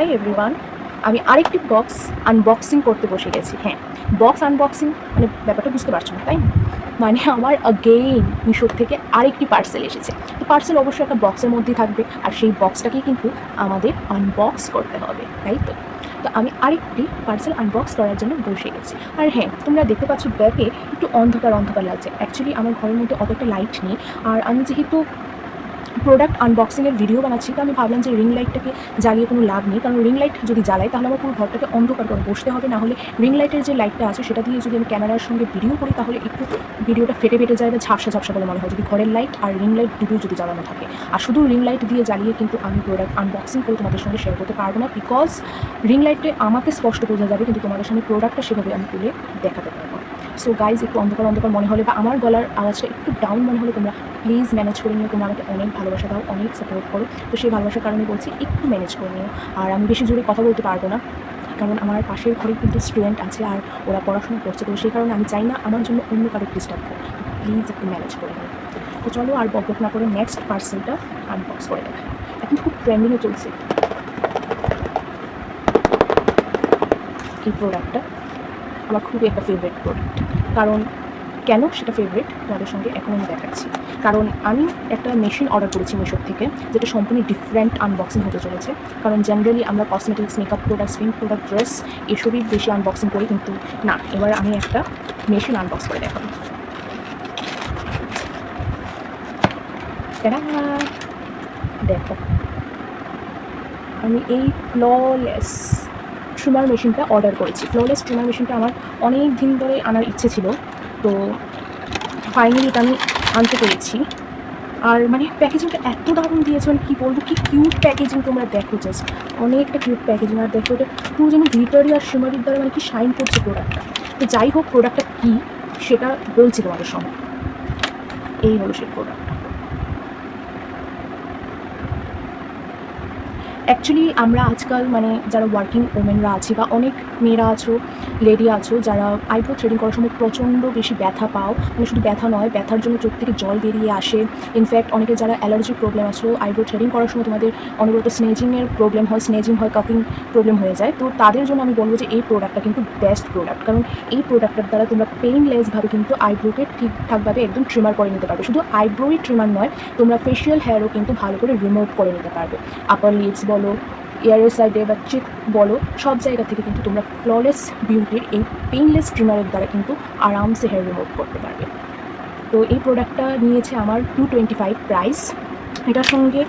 Hi everyone আমি আরেকটি box unboxing করতে বসে গেছি। হ্যাঁ বক্স আনবক্সিং মানে ব্যাপারটা বুঝতে পারছ না, তাই মানে আমার আগেইন মিশোর থেকে আরেকটি পার্সেল এসেছে। তো পার্সেল অবশ্যই একটা বক্সের মধ্যেই থাকবে আর সেই বক্সটাকেই কিন্তু আমাদের আনবক্স করতে হবে, তাই তো? তো আমি আরেকটি পার্সেল আনবক্স করার জন্য বসে গেছি। আর হ্যাঁ তোমরা দেখতে পাচ্ছ ব্যাগে একটু অন্ধকার অন্ধকার লাগছে। অ্যাকচুয়ালি আমার ঘরের মধ্যে অত একটা লাইট নেই। আর আমি যেহেতু প্রোডাক্ট আনবক্সিংয়ের ভিডিও বানাচ্ছি, তো আমি ভাবলাম যে রিং লাইটটাকে জ্বালিয়ে কোনো লাভ নেই, কারণ রিং লাইট যদি জ্বালাই তাহলে আমার পুরো ঘরটাকে অন্ধকার করে বসতে হবে, না হলে রিং লাইটের যে লাইটটা আছে সেটা দিয়ে যদি আমি ক্যামেরার সঙ্গে ভিডিও করি তাহলে একটু ভিডিওটা ফেটে ফেটে যায় বা ঝাপসা ঝাপসা বলে মনে হয়, যদি ঘরের লাইট আর রিং লাইট দুটোই যদি জ্বালানো থাকে। আর শুধু রিং লাইট দিয়ে জ্বালিয়ে কিন্তু আমি প্রোডাক্ট আনবক্সিং করে তোমাদের সঙ্গে শেয়ার করতে পারব না বিকজ রিং লাইটে আমাকে স্পষ্ট বোঝা যাবে, কিন্তু তোমাদের সামনে প্রোডাক্টটা সেভাবে আমি তুলে দেখাতে পারব সো গাইজ একটু অন্ধকার অন্ধকার মনে হলে বা আমার গলার আওয়াজটা একটু ডাউন মনে হলে তোমরা প্লিজ ম্যানেজ করে নিও। তোমরা আমাকে অনেক ভালোবাসা দাও, অনেক সাপোর্ট করো। তো সেই ভালোবাসার কারণে বলছি একটু ম্যানেজ করে নিও। আর আমি বেশি জোরে কথা বলতে পারব না, কারণ আমার পাশের ঘরে কিন্তু স্টুডেন্ট আছে আর ওরা পড়াশোনা করছে। তো সেই কারণে আমি চাই না আমার জন্য অন্য কারও ডিস্টার্ব করো প্লিজ একটু ম্যানেজ করে নিও। তো চলো আর বক বক না করে নেক্সট পার্সেলটা আনবক্স করে দেখা এখন খুব ট্রেন্ডিংয়ে চলছে। এই প্রোডাক্টটা আমার খুবই একটা ফেভারিট প্রোডাক্ট কারণ কেন সেটা ফেভারিট তোমাদের সঙ্গে এখন আমি দেখাচ্ছি। কারণ আমি একটা মেশিন অর্ডার করেছি মিশোর থেকে, যেটা সম্পূর্ণ ডিফারেন্ট আনবক্সিং হতে চলেছে। কারণ জেনারেলি আমরা cosmetics makeup product skin product dress এসবই বেশি আনবক্সিং করি, কিন্তু না, এবার আমি একটা মেশিন আনবক্স করে দেখাবো! দেখো। আমি এই ফ্ললেস ট্রিমার মেশিনটা অর্ডার করেছি। ফ্ললেস ট্রিমার মেশিনটা আমার অনেক দিন ধরে আনার ইচ্ছে ছিল। তো ফাইনালি এটা আমি আনতে পেরেছি। আর মানে প্যাকেজিংটা এত দারুণ দিয়েছে মানে কী বলব, কি কিউট প্যাকেজিং তোমরা দেখো জাস্ট অনেকটা কিউট প্যাকেজিং আর দেখো এটা পুরো যেন গ্লিটারি আর শিমারির দ্বারা মানে কি শাইন করছে প্রোডাক্টটা তো যাই হোক প্রোডাক্টটা কী, সেটা বলছি তোমাদের সঙ্গে। এই হলো সেই প্রোডাক্ট অ্যাকচুয়ালি আমরা আজকাল মানে যারা ওয়ার্কিং ওমেনরা আছি বা অনেক মেয়েরা আছো লেডি আছো, যারা আইব্রো থ্রেডিং করার সময় প্রচণ্ড বেশি ব্যথা পাও। মানে শুধু ব্যথা নয়, ব্যথার জন্য চোখ থেকে জল বেরিয়ে আসে। ইনফ্যাক্ট অনেকে যারা অ্যালার্জি প্রবলেম আছো আইব্রো থ্রেডিং করার সময় তোমাদের অনবরত স্নেজিংয়ের প্রবলেম হয় স্নেজিং হয় কাপিং প্রবলেম হয়ে যায়। তো তাদের জন্য আমি বলব যে এই প্রোডাক্টটা কিন্তু বেস্ট প্রোডাক্ট কারণ এই প্রোডাক্টটার দ্বারা তোমরা পেইনলেসভাবে কিন্তু আইব্রোকে ঠিকঠাকভাবে একদম ট্রিমার করে নিতে পারবে। শুধু আইব্রোই ট্রিমার নয়, তোমরা ফেশিয়াল হেয়ারও কিন্তু ভালো করে রিমুভ করে নিতে পারবে। আপার লিপস বলো ইয়ারের সাইডে বা চিক বলো, সব জায়গা থেকে কিন্তু তোমরা ফ্ললেস বিউটির এই পেইনলেস ট্রিমারের দ্বারা কিন্তু আরামসে হেয়ার রিমুভ করতে পারবে। তো এই প্রোডাক্টটা নিয়েছে আমার টু টোয়েন্টি ফাইভ প্রাইস এটার সঙ্গে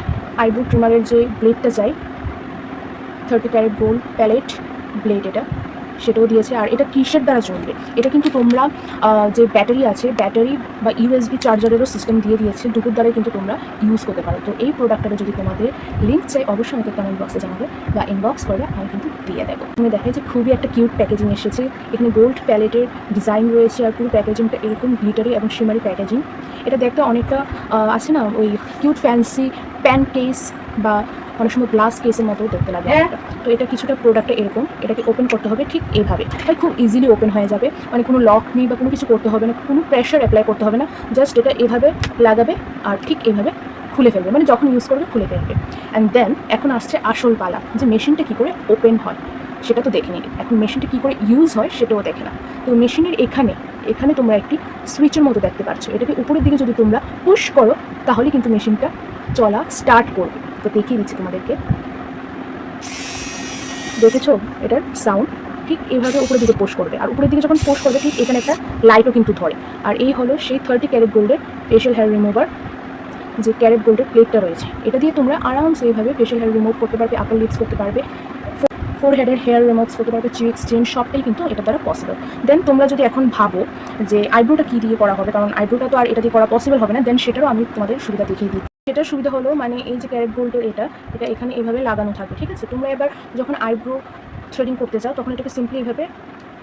আইব্রো ট্রিমারের যে ব্লেডটা চাই thirty carat gold plated blade এটা। সেটাও দিয়েছে। আর এটা কিসের দ্বারা চলবে? এটা কিন্তু তোমরা যে ব্যাটারি আছে, ব্যাটারি বা ইউএসবি চার্জারেরও সিস্টেম দিয়ে দিয়েছে, দুটোর দ্বারাই কিন্তু তোমরা ইউজ করতে পারো। তো এই প্রোডাক্টটা যদি তোমাদের লিঙ্ক চাই, অবশ্যই আমাকে কমেন্ট বক্সে জানাবে বা ইনবক্স করবে আমি কিন্তু দিয়ে দেবো। তুমি দেখাই যে খুবই একটা কিউট প্যাকেজিং এসেছে। এখানে গোল্ড প্যালেটের ডিজাইন রয়েছে আর পুরো প্যাকেজিংটা এরকম গ্লিটারি এবং শিমারি প্যাকেজিং এটা দেখতে অনেকটা আছে না? ওই কিউট ফ্যান্সি প্যান কেস বা অনেক সময় গ্লাস কেসের মতো দেখতে লাগে অনেকটা। তো এটা কিছুটা প্রোডাক্টটা এরকম। এটাকে ওপেন করতে হবে ঠিক এভাবে। তাই খুব ইজিলি ওপেন হয়ে যাবে। মানে কোনো লক নেই বা কোনো কিছু করতে হবে না কোনো প্রেশার অ্যাপ্লাই করতে হবে না। জাস্ট এটা এভাবে লাগাবে আর ঠিক এভাবে খুলে ফেলবে। মানে যখন ইউজ করবে খুলে ফেলবে। অ্যান্ড দেন এখন আসছে আসল পালা যে মেশিনটা কী করে ওপেন হয় সেটা তো দেখে নিলে এখন মেশিনটা কী করে ইউজ হয় সেটাও দেখে না তো মেশিনের এখানে এখানে তোমরা একটি সুইচের মতো দেখতে পাচ্ছ এটাকে উপরের দিকে যদি তোমরা পুশ করো তাহলে কিন্তু মেশিনটা চলা স্টার্ট করবে। তো দেখিয়ে দিচ্ছি তোমাদেরকে। দেখেছ এটার সাউন্ড ঠিক এইভাবে উপরের দিকে পোস্ট করবে। আর উপরের দিকে যখন পোস্ট করবে, ঠিক এখানে একটা লাইটও কিন্তু ধরে। আর এই হলো সেই থার্টি ক্যারেট গোল্ডের ফেশিয়াল হেয়ার রিমুভার যে ক্যারেট গোল্ডের প্লেটটা রয়েছে। এটা দিয়ে তোমরা আরামসে এইভাবে ফেশিয়াল হেয়ার রিমুভ করতে পারবে আপার লিপস করতে পারবে ফোর হেডের হেয়ার রিমুভস করতে পারবে চিক্স চিন সবটাই কিন্তু এটা দ্বারা পসিবল দেন তোমরা যদি এখন ভাবো যে আইব্রোটা কী দিয়ে করা হবে, কারণ আইব্রোটা তো আর এটা দিয়ে করা পসিবল হবে না দেন সেটারও আমি তোমাদের সুবিধা দেখিয়ে দিই সেটার সুবিধা হলো মানে এই যে ক্যারেট গোল্ডের এটা এটা এখানে এভাবে লাগানো থাকবে ঠিক আছে? তোমরা এবার যখন আইব্রো থ্রেডিং করতে চাও তখন এটাকে সিম্পলি এভাবে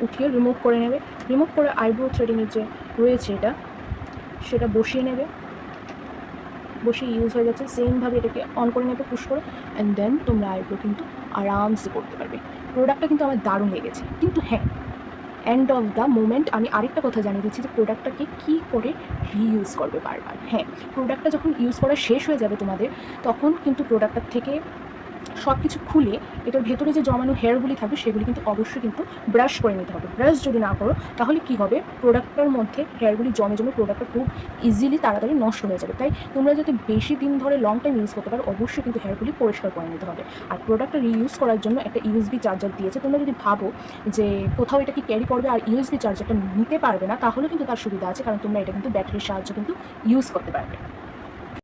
উঠিয়ে রিমুভ করে নেবে। রিমুভ করে আইব্রো থ্রেডিংয়ের যে রয়েছে এটা, সেটা বসিয়ে নেবে। বসিয়ে ইউজ হয়ে যাচ্ছে সেমভাবে এটাকে অন করে নেবে পুশ করে অ্যান্ড দেন তোমরা আইব্রো কিন্তু আরামসে করতে পারবে। প্রোডাক্টটা কিন্তু আমার দারুণ লেগেছে। কিন্তু হ্যাঁ এন্ড অফ দ্য মোমেন্ট আমি আরেকটা কথা জানিয়ে দিচ্ছি যে প্রোডাক্টটাকে কী করে রিইউজ করবে বারবার। হ্যাঁ প্রোডাক্টটা যখন ইউজ করা শেষ হয়ে যাবে তোমাদের, তখন কিন্তু প্রোডাক্টটার থেকে সব কিছু খুলে এটার ভেতরে যে জমানো হেয়ারগুলি থাকবে, সেগুলি কিন্তু অবশ্যই কিন্তু ব্রাশ করে নিতে হবে। ব্রাশ যদি না করো, তাহলে কি হবে? প্রোডাক্টটার মধ্যে হেয়ারগুলি জমে জমে প্রোডাক্টটা খুব ইজিলি তাড়াতাড়ি নষ্ট হয়ে যাবে। তাই তোমরা যদি বেশি দিন ধরে লং টাইম ইউজ করতে পারো, অবশ্যই কিন্তু হেয়ারগুলি পরিষ্কার করে নিতে হবে। আর প্রোডাক্টটা রিইউজ করার জন্য একটা ইউএসবি চার্জার দিয়েছে। তোমরা যদি ভাবো যে কোথাও এটা কি ক্যারি করবে আর ইউএসবি চার্জারটা নিতে পারবে না, তাহলে কিন্তু তার সুবিধা আছে, কারণ তোমরা এটা কিন্তু ব্যাটারির সাহায্যে কিন্তু ইউজ করতে পারবে।